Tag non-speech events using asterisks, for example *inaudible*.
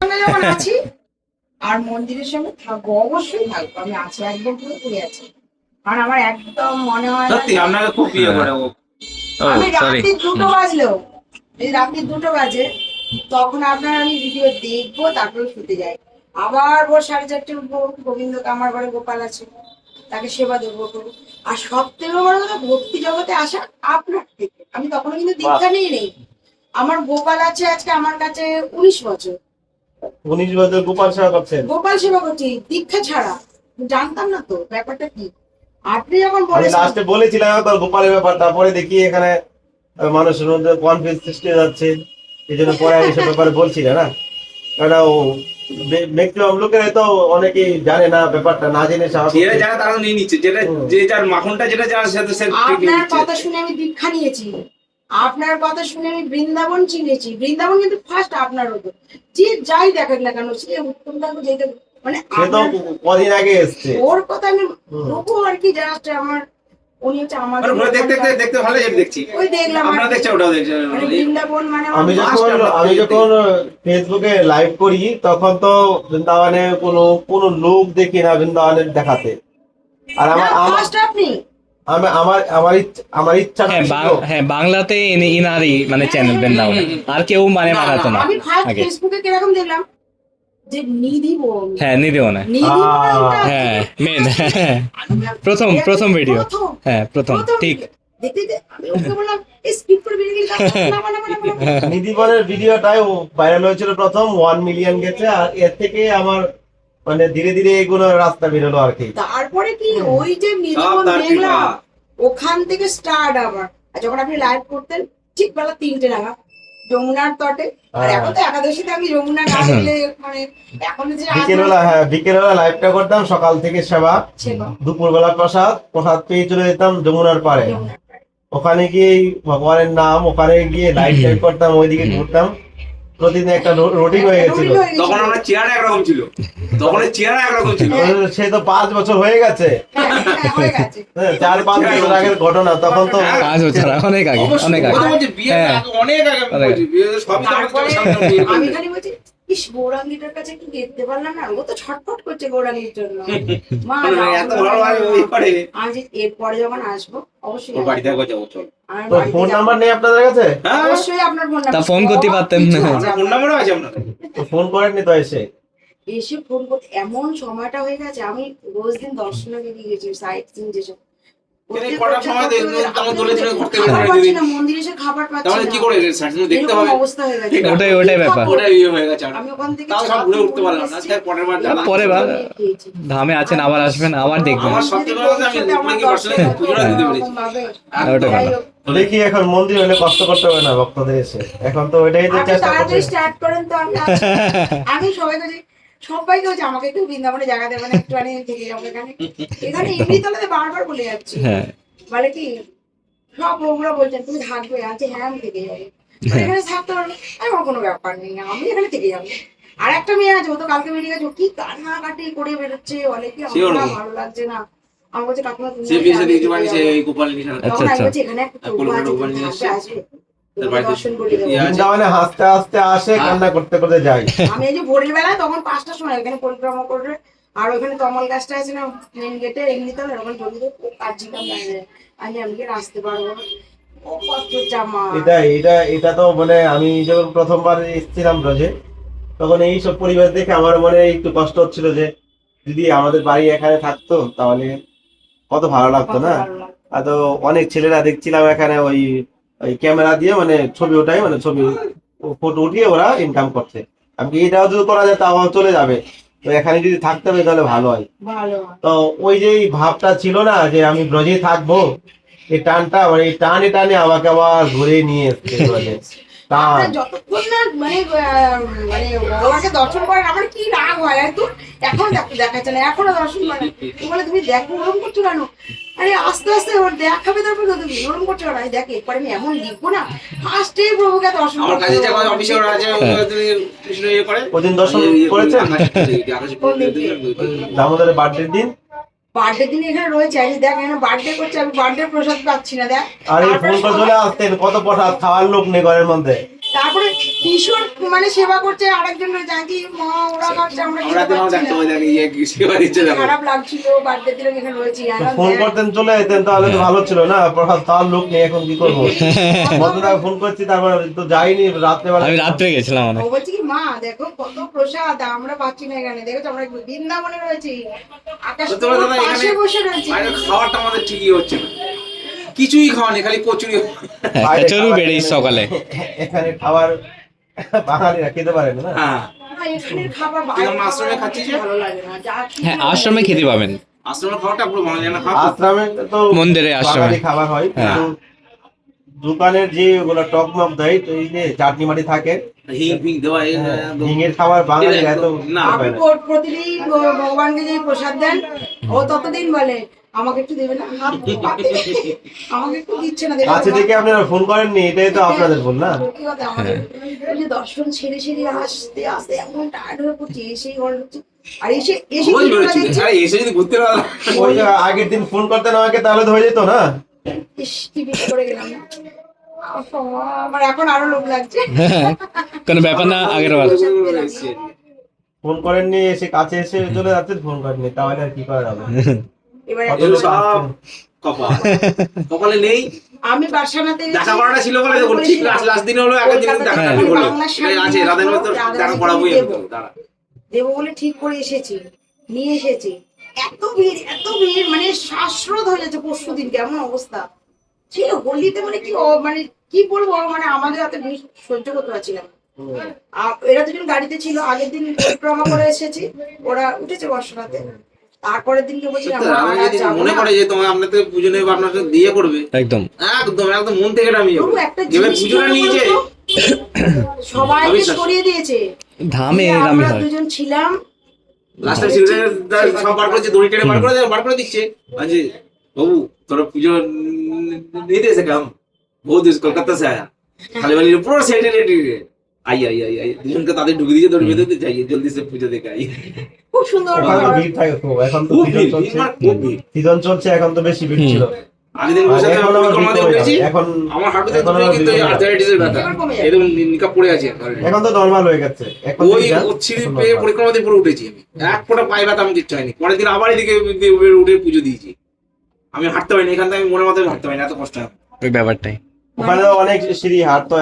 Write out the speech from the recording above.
সঙ্গে যখন আছি আর মন্দিরের সঙ্গে থাকব অবশ্যই থাকব। আমি আছি একদম পুরোপুরি আছি। কারণ আমার একদম মনে হয় সত্যি আপনাকে খুব বিয়ে করে ও। আমি রাত্রি দুটো বাজলেও এই রাত্রি দুটো বাজে তখন আপনার আমি ভিডিও দেখব তারপরে শুতে যাই। আবার ভোর সাড়ে চারটে উঠবো গোবিন্দকে আমার ঘরে গোপাল আছে তাকে সেবা দেবো করব আর সব থেকে বড় কথা ভক্তি জগতে আসা আপনার থেকে। আমি তখনও কিন্তু দীক্ষা নিয়ে নেই আমার গোপাল আছে আজকে আমার কাছে উনিশ বছর। উনিশ বছর গোপাল সেবা করছেন। গোপাল সেবা করছি দীক্ষা ছাড়া। জানতাম না তো ব্যাপারটা কি? আপনি যখন আমি লাস্টে বলেছিলাম একবার গোপালের ব্যাপারটা পরে দেখি এখানে মানুষের মধ্যে কনফিউজ সৃষ্টি হয়ে যাচ্ছে। এই জন্য পরে এইসব ব্যাপারে বলছিল না কারণ ও ম্যাক্সিমাম লোকেরাই তো অনেকেই জানে না ব্যাপারটা না জেনে যারা তারা নিয়ে নিচ্ছে যেটা যে যার মাখনটা যেটা যার সাথে সে আপনার কথা শুনে আমি দীক্ষা নিয়েছি। আপনার কথা শুনে আমি বৃন্দাবন চিনেছি। বৃন্দাবন কিন্তু ফার্স্ট আপনার হতো যে যাই দেখেন না কেন সে উত্তম থাকবে যেটা মানে সে তো আপনার- কদিন আগে এসছে। ওর কথা আমি হুম। তবু আর কি জাস্ট আমার উনি হচ্ছে মানে আমাদের দেখতে দেখতে দেখতে ভালো যেটা দেখছি। ওই দেখলাম আর আমরা দেখছি ওটাও দেখছি মানে বৃন্দাবন মানে আমি যখন আমি যখন ফেসবুকে লাইভ করি তখন তো বৃন্দাবনে কোনো কোনো লোক দেখি না বৃন্দাবনের দেখাতে। আর আমার আপনি। আমি আমার আমার ইচ্ছা আমার ইচ্ছা হ্যাঁ বাং- হ্যাঁ বাংলাতে ইনারই মানে চ্যানেল আর কেউ মানে না, না আগে। ফেসবুকে কীরকম দেখলাম? যে নিধি হ্যাঁ না হ্যাঁ মেন প্রথম প্রথম ভিডিও হ্যাঁ প্রথম ঠিক। ভিডিওটাই *laughs* ভাইরাল হয়েছিল প্রথম ওয়ান মিলিয়ন গেছে আর এর থেকে আমার মানে ধীরে ধীরে এগুলো রাস্তা বেরোলো আর কি। তারপরে কি? ওই যে দেখলাম কৃপা। ওখান থেকে স্টার্ট আবার। আর যখন আপনি লাইভ করতেন ঠিক বেলা তিনটে নাগাদ যমুনার তটে। আর হ্যাঁ। এখন তো একাদশীতে আমি যমুনা না গেলে মানে এখন যে বিকেলবেলা হ্যাঁ বিকেলবেলা লাইভটা করতাম সকাল থেকে সেবা। দুপুরবেলা প্রসাদ প্রসাদ পেয়ে চলে যেতাম যমুনার পাড়ে। যমুনার পাড়ে। ওখানে গিয়ে ভগবানের নাম ওখানে গিয়ে লাইট টাইট করতাম ওইদিকে ঘুরতাম। প্রতিদিন একটা রুটিন হয়ে গেছিল। তখন আমার চেহারা চেয়ার একরকম ছিল। তখন চেহারা একরকম ছিল। সে তো পাঁচ বছর হয়ে গেছে। হ্যাঁ, হ্যাঁ, হয়ে গেছে। *laughs* হ্যাঁ, চার পাঁচ বছর আগের ঘটনা তখন তো পাঁচ বছর অনেক আগে অনেক আগে। হ্যাঁ। অনেক আগে আমি। খালি বলছি ইস গৌরাঙ্গিটার কাছে কি দেখতে পারলাম না? ও তো ছটফট করছে গৌরাঙ্গির জন্য। *laughs* মা মানে যে এরপরে যখন আসব অবশ্যই বাড়িতে একবার যাব চল। আমার তো বাড়িতে ফোন নাম্বার নেই আপনাদের কাছে? হ্যাঁ। অবশ্যই আপনার ফোন তা ফোন করতে পারতেন। আপনার ফোন নাম্বারও আছে আপনার ফোন করেননি তো এসে? এসে ফোন করতে এমন সময়টা হয়ে গেছে আমি রোজ দিন দর্শনে বেরিয়ে গেছি সাইট সিন যেসব মন্দিরে এসে খাবার পাচ্ছি তাহলে কি করে সার্টিফিকেট দেখতে হবে। অবস্থা হয়ে গেছে। ওটাই ওটাই ব্যাপার। ওটা ইয়ে হয়ে গেছে। আমি ওখান থেকে তাও সব ঘুরে উঠতে পারলাম না। তাই পরের বার যাব। পরের বার ধামে আছেন আবার আসবেন আবার দেখবেন। আমার সবচেয়ে কথা আমি আপনাকে দর্শনে পুজোটা দিতে পেরেছি। ওটা ভালো। দেখি এখন মন্দির হলে কষ্ট করতে হবে না ভক্তদের এসে। এখন তো ওইটাই তো চেষ্টা করছে। স্টার্ট করেন তো *laughs* আমি। সবাই কাছে সবাইকে আমাকে একটু বৃন্দাবনে জায়গা দেবেন একটু আনি থেকে যাব এখানে। এখানে এমনি তলাতে বারবার বলে যাচ্ছি। হ্যাঁ। বলে কি সব বলছেন তুমি থাকবে আছে হ্যাঁ আমি থেকে যাব। এখানে থাকতে পারবে আমি কোনো ব্যাপার নেই আমি এখানে থেকে যাব। আর একটা মেয়ে আছে ও তো কালকে বেরিয়ে গেছে কি কান্নাকাটি করে বেরোচ্ছে বলে কি সেও আমার ভালো লাগছে না। আমার কাকিমা তুমি আচ্ছা, আচ্ছা। এখানে আছে। বৃন্দাবনে হাসতে হাসতে আসে হ্যাঁ। কান্না করতে করতে যায় আমি এই যে ভোরের বেলা তখন পাঁচটার সময় এখানে পরিক্রমা করে আর ওখানে কমল গাছটা আছে না মেন গেটে এমনি তো ওখানে জমিতে কাটছিলাম দাঁড়িয়ে আমি আমি আসতে পারব এটা এটা এটা তো মানে আমি যখন প্রথমবার এসেছিলাম ব্রজে তখন এই সব পরিবেশ দেখে আমার মনে একটু কষ্ট হচ্ছিল যে যদি আমাদের বাড়ি এখানে থাকতো তাহলে কত ভালো লাগতো না? আর তো অনেক ছেলেরা দেখছিলাম এখানে ওই ওই ক্যামেরা দিয়ে মানে ছবি ওঠাই মানে ছবি ফটো উঠিয়ে ওরা ইনকাম করছে। আমি এটাও যদি করা যায় তাও চলে যাবে। তো এখানে যদি থাকতে হবে তাহলে ভালো হয়। তো ওই যে ভাবটা ছিল না যে আমি ব্রজে থাকব এই টানটা আবার এই টানে টানে আমাকে আবার ঘুরে নিয়ে এসছে ব্রজে। *laughs* যতক্ষণ না মানে মানে ভগবানকে দর্শন করেন আমার কি রাগ হয় এখন দেখাচ্ছে না এখনও দর্শন করে বলে তুমি দেখো ওরকম করছ কেন? আরে আস্তে আস্তে ওর দেখাবে তারপর তো তুমি ওরম করছ আমি দেখ এরপরে আমি এমন লিখব না। ফার্স্টে প্রভুকে দর্শন আমার কাছে যে করতে অফিসে ওরা আছে হ্যাঁ। তুমি কৃষ্ণ ইয়ে করে। ওদিন দর্শন ইয়ে করে, করেছেন? আকাশে- আকাশে ফুল দিয়ে দিলেন, দুই দিন। দামোদরের বার্থডের দিন? বার্থডে দিন এখানে রয়েছে আমি দেখ এখানে বার্থডে করছে আমি বার্থডে প্রসাদ পাচ্ছি না দেখ। আর ফোন করে চলে আসতেন কত প্রসাদ খাওয়ার লোক নেই ঘরের মধ্যে। তারপরে ভীষণ মানে সেবা করছে আরেকজন জানি মা ওরা ভাবছে আমরা ইয়ে খারাপ লাগছিল বার্থডে দিন এখানে রয়েছি। আর ফোন করতেন চলে যেতেন তাহলে তো ভালো ছিল না তার লোক নেই এখন কি করব? *laughs* বন্ধুরা ফোন করছি তারপর তো যাইনি রাত্রে বেলা আমি রাত্রে গেছিলাম অনেক। বলছে কি মা দেখো কত প্রসাদ আমরা পাচ্ছি না এখানে। দেখো আমরা বৃন্দাবনে রয়েছি। আকাশ তোমরা দাদা পাশে এখানে বসে রয়েছি। খাবারটা আমাদের ঠিকই হচ্ছে না। কিছুই খাওয়ানি খালি কচুরি। কচুরি চরু বেড়েই সকালে। এখানে খাবার বাঙালিরা খেতে পারে না হ্যাঁ। আশ্রমে খাবার খাচ্ছিস? ভালো লাগে না হ্যাঁ আশ্রমে। খেতে পাবেন। আশ্রমের খাবারটা পুরো বাঙালি না আশ্রমে তো মন্দিরে আশ্রমে। খাবার হয় কিন্তু দোকানের যে ওগুলো টক মক দেয় তো এই যে চাটনি মাটি থাকে হিং ফিং হিঙের খাবার বাঙালি এত না, খেতে আপনি পারে না। কো- প্রতিদিন ভগবানকে যে প্রসাদ দেন ও ততদিন বলে আমাকে একটু দেবে না? আমাকে একটু দিচ্ছে না কাছে থেকে আপনারা ফোন করেননি এটাই তো আপনাদের না? সত্যি কথা, আমাদের ওই যে দর্শন ছেড়ে ছেড়ে আসতে আসতে এমন টায়ার্ড হয়ে পড়ছি এসেই ঘরে ঢুকছি। আর এসে যদি ঘুরতে আগের দিন ফোন করতেন আমাকে তাহলে তো হয়ে যেত না? লাগছে। কোনো ব্যাপার না আগের বার। ফোন করেননি এসে কাছে এসে চলে যাচ্ছেন ফোন করেননি তাহলে আর কি করা যাবে। কপাল। নেই। আমি বার্সানাতে দেখা করাটা ছিল বলে দেখুন ঠিক লাস্ট লাস্ট দিন হলো একটা জিনিস দেখা হ্যাঁ। হলো। আছে রাধা দেখা করাবোই দেবো বলে ঠিক করে এসেছি। নিয়ে এসেছি। এত ভিড় এত ভিড় মানে শ্বাসরোধ হয়ে যাচ্ছে পরশু দিন কেমন অবস্থা? ছিল হোলিতে মানে কি মানে কি বলব মানে আমাদের হাতে ভিড় সহ্য করতে পারছিলাম আর এরা দুজন গাড়িতে ছিল আগের দিন পরিক্রমা করে এসেছি ওরা উঠেছে বর্ষনাতে। তারপরের দিনকে আমরা মনে করে যে তোমার আপনাদের পুজো নেবে আপনার সাথে দিয়ে করবে। একদম। একদম একদম মন থেকে আমি পুজোটা নিয়েছে। সরিয়ে দিয়েছে। ধামে আমরা দুজন ছিলাম লাস্টে সিগারেট সব বার করেছে দড়ি টেনে বার করে দেয় বার করে দিচ্ছে আজে বাবু তোরা পুজো নেই দে সকাম বহু দেশ কলকাতা সে আয়া খালি বালি পুরো সেটে রেডি আই আই আই আই দুজনকে তাদের ঢুকে দিয়ে দড়ি বেঁধে দিতে চাইয়ে জলদি সে পুজো দেখে আই খুব সুন্দর ভিড় থাকে খুব এখন তো ভিড় চলছে এখন তো বেশি ভিড় ছিল আগে দিন বসে এখন আবার ভিড় উঠেছি এখন আমার হাঁটুতে এখন কিন্তু ভিড় কমে যাবে। আর্থারাইটিসের ব্যথা। এবার কমে যাবে। এরকম নিকাপ পড়ে আছে এখন তো নর্মাল হয়ে গেছে। ওই থেকে যান, ও ছিঁড়ি পেয়ে পরিক্রমা দিয়ে পুরো উঠেছি আমি। এক ফোঁটা পায়ে ব্যথা আমি কিচ্ছু হয়নি। পরের দিন আবার এদিকে উঠে পুজো দিয়েছি। আমি হাঁটতে পারিনি এখান থেকে আমি মনে মতো হাঁটতে পারিনি এত কষ্ট হয়। ওই ব্যাপারটাই। ওখানে অনেক সিঁড়ি হাঁটতে তো